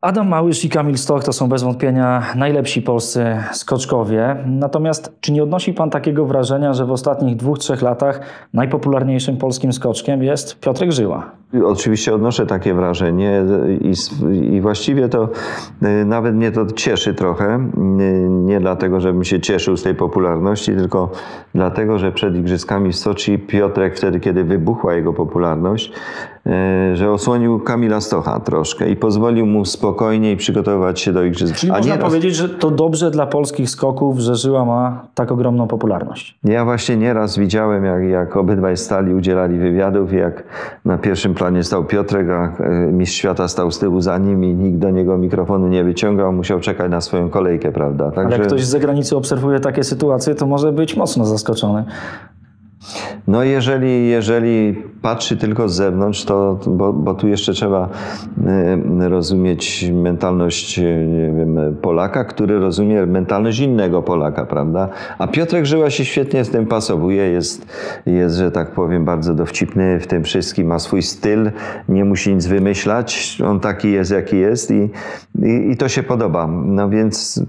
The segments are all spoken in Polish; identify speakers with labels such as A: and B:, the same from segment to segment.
A: Adam Małysz i Kamil Stoch to są bez wątpienia najlepsi polscy skoczkowie. Natomiast czy nie odnosi Pan takiego wrażenia, że w ostatnich dwóch, trzech latach najpopularniejszym polskim skoczkiem jest Piotrek Żyła?
B: Oczywiście odnoszę takie wrażenie i, i, właściwie to y, nawet mnie to cieszy trochę. Y, nie dlatego, żebym się cieszył z tej popularności, tylko dlatego, że przed Igrzyskami w Soczi Piotrek wtedy, kiedy wybuchła jego popularność, że osłonił Kamila Stocha troszkę i pozwolił mu spokojniej przygotowywać się do Igrzysk.
A: Czyli A można nie powiedzieć, że to dobrze dla polskich skoków, że Żyła ma tak ogromną popularność.
B: Ja właśnie nieraz widziałem, jak, jak obydwaj stali, udzielali wywiadów, jak na pierwszym planie stał Piotrek, a e, mistrz świata stał z tyłu za nim i nikt do niego mikrofonu nie wyciągał, musiał czekać na swoją kolejkę, prawda?
A: Także... Ale jak ktoś z zagranicy obserwuje takie sytuacje, to może być mocno zaskoczony.
B: No jeżeli, jeżeli patrzy tylko z zewnątrz, to, bo, bo tu jeszcze trzeba e, rozumieć mentalność nie wiem, Polaka, który rozumie mentalność innego Polaka, prawda? A Piotrek Żyła się świetnie z tym pasowuje, jest, jest, że tak powiem, bardzo dowcipny w tym wszystkim, ma swój styl, nie musi nic wymyślać, on taki jest, jaki jest i, i, i to się podoba. No więc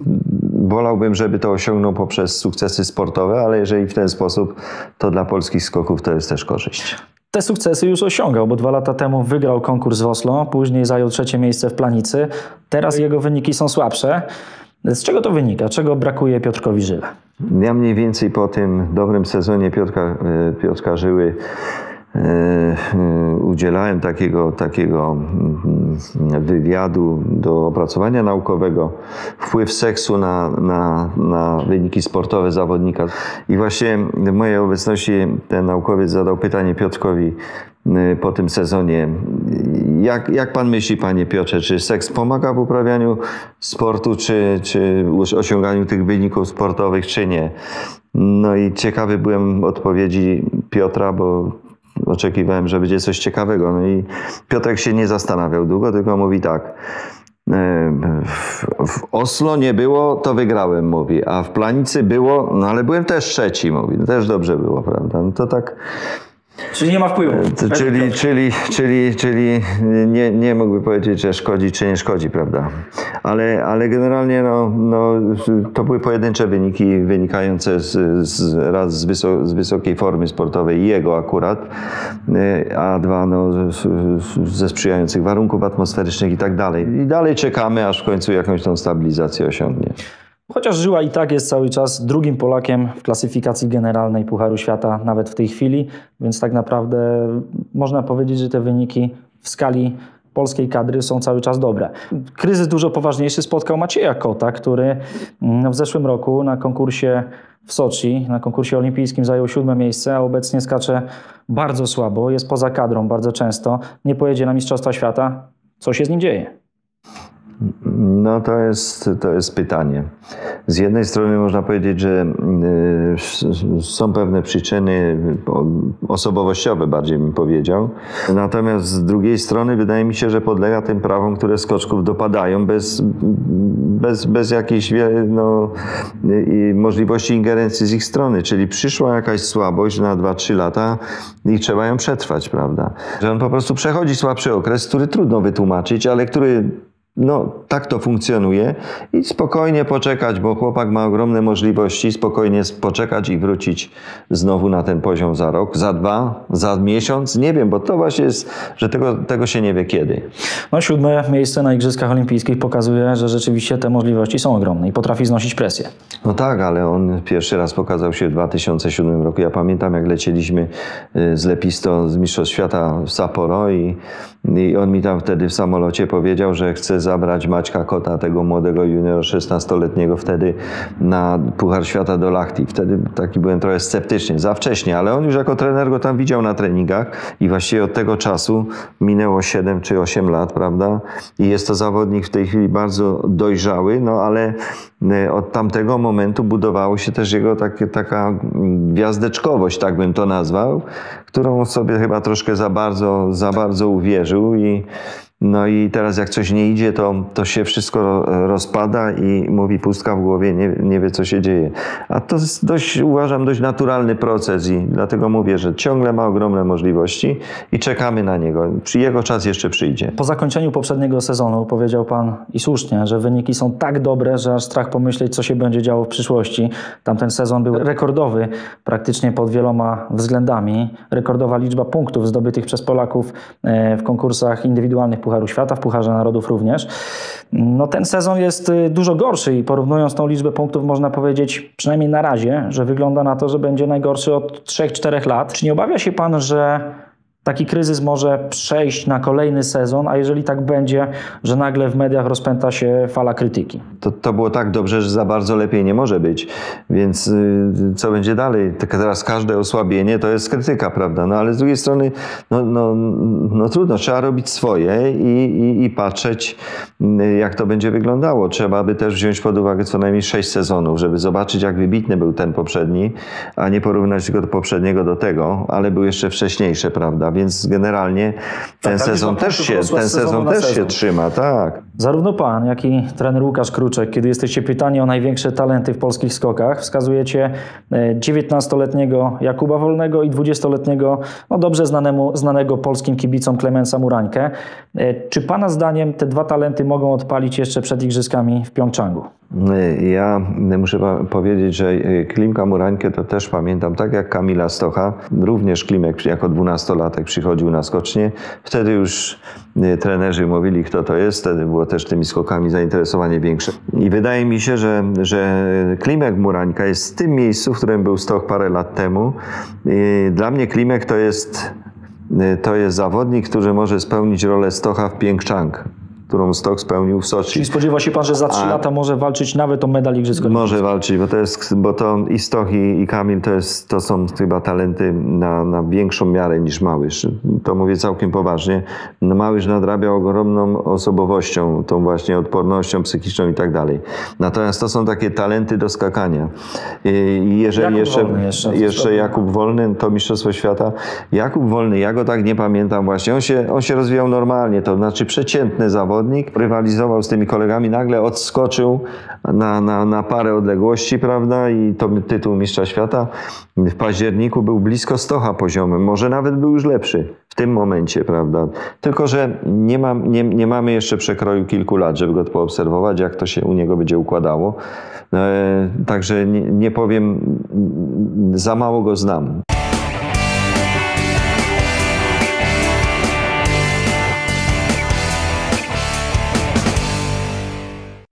B: wolałbym, żeby to osiągnął poprzez sukcesy sportowe, ale jeżeli w ten sposób, to dla polskich skoków to jest też korzyść.
A: Te sukcesy już osiągał, bo dwa lata temu wygrał konkurs w Oslo, później zajął trzecie miejsce w Planicy. Teraz jego wyniki są słabsze. Z czego to wynika? Czego brakuje Piotrkowi Żyle?
B: Ja mniej więcej po tym dobrym sezonie Piotrka, e, Piotrka Żyły udzielałem takiego, takiego mm, wywiadu do opracowania naukowego, wpływ seksu na, na, na wyniki sportowe zawodnika. I właśnie w mojej obecności ten naukowiec zadał pytanie Piotrkowi e, po tym sezonie. Jak, jak pan myśli, panie Piotrze, czy seks pomaga w uprawianiu sportu, czy, czy osiąganiu tych wyników sportowych, czy nie? No i ciekawy byłem odpowiedzi Piotra, bo oczekiwałem, że będzie coś ciekawego. No i Piotrek się nie zastanawiał długo, tylko mówi tak. W Oslo nie było, to wygrałem, mówi, a w Planicy było, no ale byłem też trzeci, mówi, no też dobrze było, prawda? No to tak
A: Czyli nie ma wpływu.
B: E, czyli, czyli, czyli, czyli nie, nie mógłby powiedzieć, że szkodzi czy nie szkodzi, prawda? Ale, ale generalnie no, no, to były pojedyncze wyniki wynikające z, z, raz z, z wysokiej formy sportowej jego akurat, e, a dwa no, ze sprzyjających warunków atmosferycznych i tak dalej. I dalej czekamy, aż w końcu jakąś tą stabilizację osiągnie.
A: Chociaż Żyła i tak jest cały czas drugim Polakiem w klasyfikacji generalnej Pucharu Świata, nawet w tej chwili, więc tak naprawdę można powiedzieć, że te wyniki w skali polskiej kadry są cały czas dobre. Kryzys dużo poważniejszy spotkał Macieja Kota, który mm, w zeszłym roku na konkursie w Soczi, na konkursie olimpijskim zajął siódme miejsce, a obecnie skacze bardzo słabo, jest poza kadrą bardzo często, nie pojedzie na Mistrzostwa Świata. Co się z nim dzieje?
B: No to jest, to jest pytanie. Z jednej strony można powiedzieć, że y, są pewne przyczyny osobowościowe, bardziej bym powiedział. Natomiast z drugiej strony wydaje mi się, że podlega tym prawom, które skoczków dopadają bez, bez, bez jakiejś no, możliwości ingerencji z ich strony. Czyli przyszła jakaś słabość na 2-3 lata i trzeba ją przetrwać, prawda? Że on po prostu przechodzi słabszy okres, który trudno wytłumaczyć, ale który no, tak to funkcjonuje i spokojnie poczekać, bo chłopak ma ogromne możliwości, spokojnie poczekać i wrócić znowu na ten poziom za rok, za dwa, za miesiąc, nie wiem, bo to właśnie jest, że tego, tego się nie wie kiedy.
A: No, siódme miejsce na Igrzyskach Olimpijskich pokazuje, że rzeczywiście te możliwości są ogromne i potrafi znosić presję.
B: No tak, ale on pierwszy raz pokazał się w 2007 roku. Ja pamiętam, jak lecieliśmy y, z Lepisto z Mistrzostw Świata w Sapporo i, i on mi tam wtedy w samolocie powiedział, że chce zabrać Maćka Kota, tego młodego juniora 16-letniego wtedy na Puchar Świata do Lachti. Wtedy taki byłem trochę sceptyczny, za wcześnie, ale on już jako trener go tam widział na treningach i właściwie od tego czasu minęło 7 czy 8 lat, prawda? I jest to zawodnik w tej chwili bardzo dojrzały, no ale e, od tamtego momentu budowało się też jego takie, taka gwiazdeczkowość, tak bym to nazwał, którą sobie chyba troszkę za bardzo, za bardzo uwierzył i no i teraz jak coś nie idzie, to, to się wszystko ro- rozpada i mówi pustka w głowie, nie, nie wie co się dzieje. A to jest dość, uważam, dość naturalny proces i dlatego mówię, że ciągle ma ogromne możliwości i czekamy na niego. Jego czas jeszcze przyjdzie.
A: Po zakończeniu poprzedniego sezonu powiedział Pan i słusznie, że wyniki są tak dobre, że aż strach pomyśleć, co się będzie działo w przyszłości. Tamten sezon był rekordowy praktycznie pod wieloma względami. Rekordowa liczba punktów zdobytych przez Polaków e, w konkursach indywidualnych Pucharu Świata, w Pucharze Narodów również. No ten sezon jest y, dużo gorszy i porównując tą liczbę punktów można powiedzieć, przynajmniej na razie, że wygląda na to, że będzie najgorszy od 3-4 lat. Czy nie obawia się Pan, że taki kryzys może przejść na kolejny sezon, a jeżeli tak będzie, że nagle w mediach rozpęta się fala krytyki.
B: To, to było tak dobrze, że za bardzo lepiej nie może być. Więc y, co będzie dalej? Tak teraz każde osłabienie to jest krytyka, prawda? No ale z drugiej strony, no, no, no trudno, trzeba robić swoje i, i, i patrzeć, y, jak to będzie wyglądało. Trzeba by też wziąć pod uwagę co najmniej sześć sezonów, żeby zobaczyć, jak wybitny był ten poprzedni, a nie porównać tylko do poprzedniego do tego, ale był jeszcze wcześniejsze, prawda? Więc generalnie ten
A: ta
B: sezon
A: liczba
B: też się, ten sezon też się
A: sezon.
B: trzyma, tak.
A: Zarówno pan, jak i trener Łukasz Kruczek, kiedy jesteście pytani o największe talenty w polskich skokach, wskazujecie e, 19-letniego Jakuba Wolnego i 20-letniego, no dobrze znanemu, znanego polskim kibicom Klemensa Murańkę. E, Czy pana zdaniem te dwa talenty mogą odpalić jeszcze przed igrzyskami w Pjongczangu?
B: Ja muszę powiedzieć, że Klimka Murańkę to też pamiętam, tak jak Kamila Stocha. Również Klimek jako dwunastolatek przychodził na skocznie. Wtedy już trenerzy mówili, kto to jest. Wtedy było też tymi skokami zainteresowanie większe. I wydaje mi się, że, że Klimek Murańka jest w tym miejscu, w którym był Stoch parę lat temu. Dla mnie Klimek to jest, y, to jest zawodnik, który może spełnić rolę Stocha w Pjongczang, którą Stoch spełnił w Soczi.
A: Czyli spodziewa się pan, że za trzy lata może walczyć nawet o medal igrzysk
B: Może walczyć, bo to jest, bo to i Stoch i, i Kamil to, jest, to są chyba talenty na, na większą miarę niż Małysz. To mówię całkiem poważnie. No Małysz nadrabiał ogromną osobowością, tą właśnie odpornością psychiczną i tak dalej. Natomiast to są takie talenty do skakania. I jeżeli
A: Jakub
B: jeszcze,
A: Wolny jeszcze.
B: jeszcze Jakub Wolny, to Mistrzostwo Świata. Jakub Wolny, ja go tak nie pamiętam właśnie. On się, on się rozwijał normalnie, to znaczy przeciętny zawodnik. Rywalizował z tymi kolegami, nagle odskoczył na, na, na parę odległości, prawda? I to tytuł Mistrza Świata. W październiku był blisko Stocha poziomem, może nawet był już lepszy w tym momencie, prawda? Tylko, że nie, mam, nie, nie mamy jeszcze przekroju kilku lat, żeby go poobserwować, jak to się u niego będzie układało. E, także nie, nie powiem, za mało go znam.